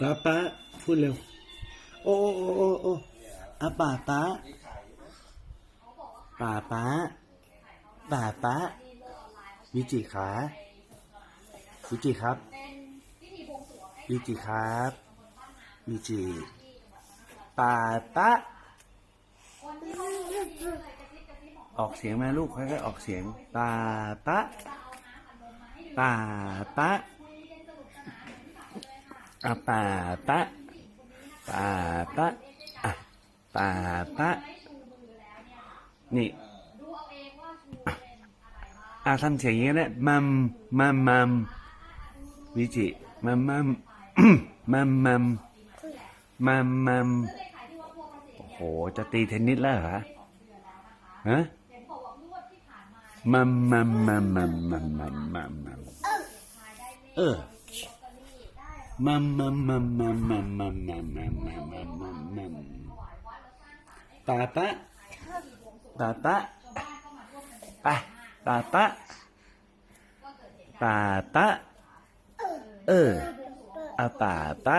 ป้าป้าพูดเร็ว โอ้โอ้โอ้โอ้โอ้าป้าป้าป้าป้าป้าป้าวิจิขาวิจิครับวิจิครับวิจิป้าป้าออกเสียงมาลูกค่อยๆออกเสียงป้าป้าป้าป้า อะป่าปะป่าปะอะป่าปะนี่อาทำเสียงอย่างนี้แหละมัมมัมมัมวิจิมัมมัมมัมมัมมัมมัมโอ้โห จะตีเทนนิสแล้วเหรอฮะมัมมัมมัมมัมมัมมัมมัมเออ มัมมัมมัมมัมมัมมัมมัมมัมมัมมัมมัมมัมป้าป้าป้าป้าป้าป้าป้าป้าป้าเอออาป้าป้า